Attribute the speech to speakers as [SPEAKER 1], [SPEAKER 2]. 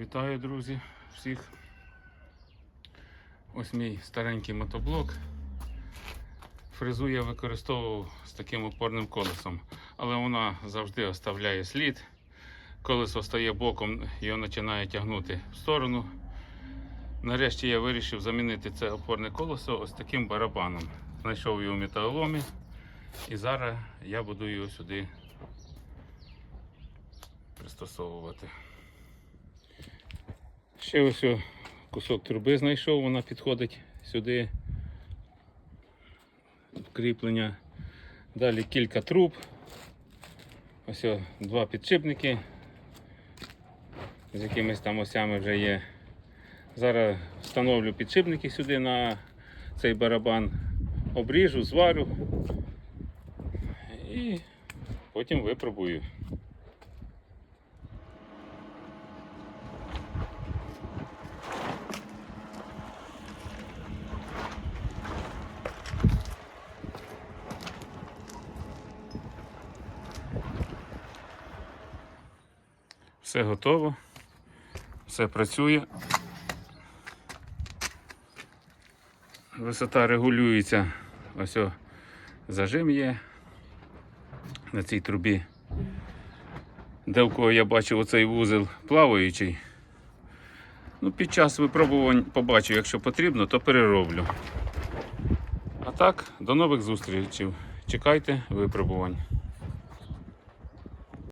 [SPEAKER 1] Вітаю, друзі, всіх. Ось мій старенький мотоблок. Фрезу я використовував з таким опорним колесом, але вона завжди оставляє слід. Колесо стає боком, його починає тягнути в сторону. Нарешті я вирішив замінити це опорне колесо ось таким барабаном. Знайшов його в металоломі і зараз я буду його сюди пристосовувати. Ще ось кусок труби знайшов, вона підходить сюди. Кріплення. Далі кілька труб. Ось два підшипники. З якимись там осями вже є. Зараз встановлю підшипники сюди на цей барабан, обріжу, зварю і потім випробую. Все готово, все працює. Висота регулюється. Ось о, зажим є на цій трубі. Де в кого я бачив оцей вузел плаваючий. Ну, під час випробувань побачу, якщо потрібно, то перероблю. А так, до нових зустрічей. Чекайте випробувань.